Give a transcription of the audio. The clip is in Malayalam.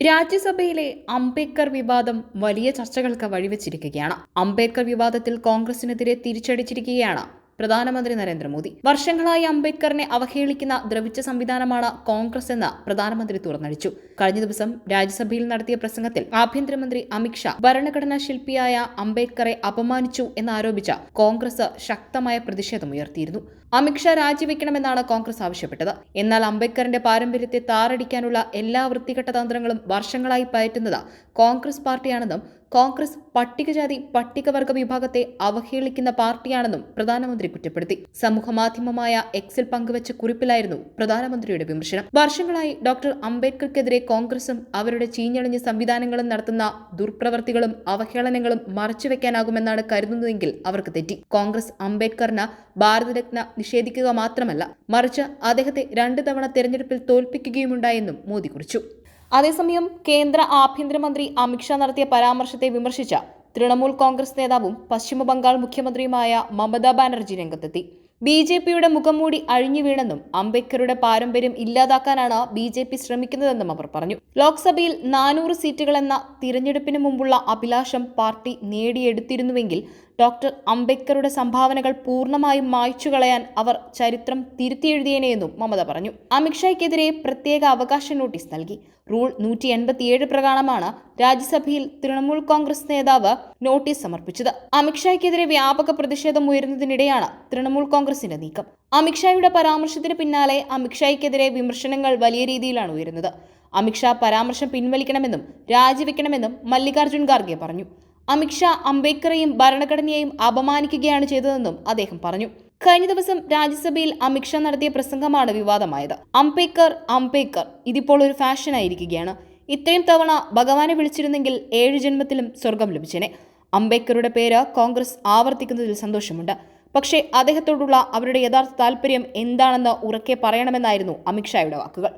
രാജ്യസഭയിലെ അംബേദ്കർ വിവാദം വലിയ ചർച്ചകൾക്ക് വഴിവെച്ചിരിക്കുകയാണ്. അംബേദ്കർ വിവാദത്തിൽ കോൺഗ്രസിനെതിരെ തിരിച്ചടിച്ചിരിക്കുകയാണ്. പ്രധാനമന്ത്രി നരേന്ദ്രമോദി. വർഷങ്ങളായി അംബേദ്കറിനെ അവഹേളിക്കുന്ന ദ്രവിച്ച സംവിധാനമാണ് കോൺഗ്രസ് എന്ന് പ്രധാനമന്ത്രി തുറന്നടിച്ചു. കഴിഞ്ഞ ദിവസം രാജ്യസഭയിൽ നടത്തിയ പ്രസംഗത്തിൽ ആഭ്യന്തരമന്ത്രി അമിത്ഷാ ഭരണഘടനാ ശില്പിയായ അംബേദ്കറെ അപമാനിച്ചു എന്നാരോപിച്ച കോൺഗ്രസ് ശക്തമായ പ്രതിഷേധമുയർത്തിയിരുന്നു അമിത്ഷാ രാജിവെക്കണമെന്നാണ് കോൺഗ്രസ് ആവശ്യപ്പെട്ടത്. എന്നാൽ അംബേദ്കറിന്റെ പാരമ്പര്യത്തെ താറടിക്കാനുള്ള എല്ലാ വൃത്തികെട്ട തന്ത്രങ്ങളും വർഷങ്ങളായി പയറ്റുന്നത് കോൺഗ്രസ് പാർട്ടിയാണെന്നും കോൺഗ്രസ് പട്ടികജാതി പട്ടികവർഗ വിഭാഗത്തെ അവഹേളിക്കുന്ന പാർട്ടിയാണെന്നും പ്രധാനമന്ത്രി കുറ്റപ്പെടുത്തി. സമൂഹമാധ്യമമായ എക്സിൽ പങ്കുവച്ച കുറിപ്പിലായിരുന്നു പ്രധാനമന്ത്രിയുടെ വിമർശനം. വർഷങ്ങളായി ഡോക്ടർ അംബേദ്കർക്കെതിരെ കോൺഗ്രസും അവരുടെ ചീഞ്ഞളിഞ്ഞ സംവിധാനങ്ങളും നടത്തുന്ന ദുർപ്രവർത്തികളും അവഹേളനങ്ങളും മറച്ചുവെക്കാനാകുമെന്നാണ് കരുതുന്നതെങ്കിൽ അവർക്ക് തെറ്റി. കോൺഗ്രസ് അംബേദ്കറിന് ഭാരതരത്ന നിഷേധിക്കുക മാത്രമല്ല മറിച്ച് അദ്ദേഹത്തെ രണ്ട് തവണ തെരഞ്ഞെടുപ്പിൽ തോൽപ്പിക്കുകയുമുണ്ടായെന്നും മോദി കുറിച്ചു. അതേസമയം കേന്ദ്ര ആഭ്യന്തരമന്ത്രി അമിത്ഷാ നടത്തിയ പരാമർശത്തെ വിമർശിച്ച തൃണമൂൽ കോൺഗ്രസ് നേതാവും പശ്ചിമ ബംഗാൾ മുഖ്യമന്ത്രിയുമായ മമതാ ബാനർജി രംഗത്തെത്തി. ബി ജെ പിയുടെ മുഖംമൂടി അഴിഞ്ഞു വീണെന്നും അംബേദ്കറുടെ പാരമ്പര്യം ഇല്ലാതാക്കാനാണ് ബി ജെ പി ശ്രമിക്കുന്നതെന്നും അവർ പറഞ്ഞു. ലോക്സഭയിൽ നാനൂറ് സീറ്റുകളെന്ന തിരഞ്ഞെടുപ്പിന് മുമ്പുള്ള അഭിലാഷം പാർട്ടി നേടിയെടുത്തിരുന്നുവെങ്കിൽ ഡോക്ടർ അംബേദ്കറുടെ സംഭാവനകൾ പൂർണമായും മായ്ച്ചു കളയാൻ അവർ ചരിത്രം തിരുത്തിയെഴുതിയേനെയെന്നും മമത പറഞ്ഞു. അമിത്ഷായ്ക്കെതിരെ പ്രത്യേക അവകാശ നോട്ടീസ് നൽകി. റൂൾ നൂറ്റി എൺപത്തിയേഴ് പ്രകാരമാണ് രാജ്യസഭയിൽ തൃണമൂൽ കോൺഗ്രസ് നേതാവ് നോട്ടീസ് സമർപ്പിച്ചത്. അമിത്ഷായ്ക്കെതിരെ വ്യാപക പ്രതിഷേധം ഉയരുന്നതിനിടെയാണ് തൃണമൂൽ കോൺഗ്രസിന്റെ നീക്കം. അമിത്ഷായുടെ പരാമർശത്തിന് പിന്നാലെ അമിത്ഷായ്ക്കെതിരെ വിമർശനങ്ങൾ വലിയ രീതിയിലാണ് ഉയരുന്നത്. അമിത്ഷാ പരാമർശം പിൻവലിക്കണമെന്നും രാജിവെക്കണമെന്നും മല്ലികാർജുൻ ഖാർഗെ പറഞ്ഞു. അമിത്ഷാ അംബേദ്കറെയും ഭരണഘടനയെയും അപമാനിക്കുകയാണ് ചെയ്തതെന്നും അദ്ദേഹം പറഞ്ഞു. കഴിഞ്ഞ ദിവസം രാജ്യസഭയിൽ അമിത്ഷാ നടത്തിയ പ്രസംഗമാണ് വിവാദമായത്. അംബേദ്കർ അംബേദ്കർ ഇതിപ്പോൾ ഒരു ഫാഷനായിരിക്കുകയാണ്. ഇത്രയും തവണ ഭഗവാനെ വിളിച്ചിരുന്നെങ്കിൽ ഏഴ് ജന്മത്തിലും സ്വർഗം ലഭിച്ചേനെ. അംബേദ്കറുടെ പേര് കോൺഗ്രസ് ആവർത്തിക്കുന്നതിൽ സന്തോഷമുണ്ട്. പക്ഷേ അദ്ദേഹത്തോടുള്ള അവരുടെ യഥാർത്ഥ താല്പര്യം എന്താണെന്ന് ഉറക്കെ പറയണമെന്നായിരുന്നു അമിത്ഷായുടെ വാക്കുകൾ.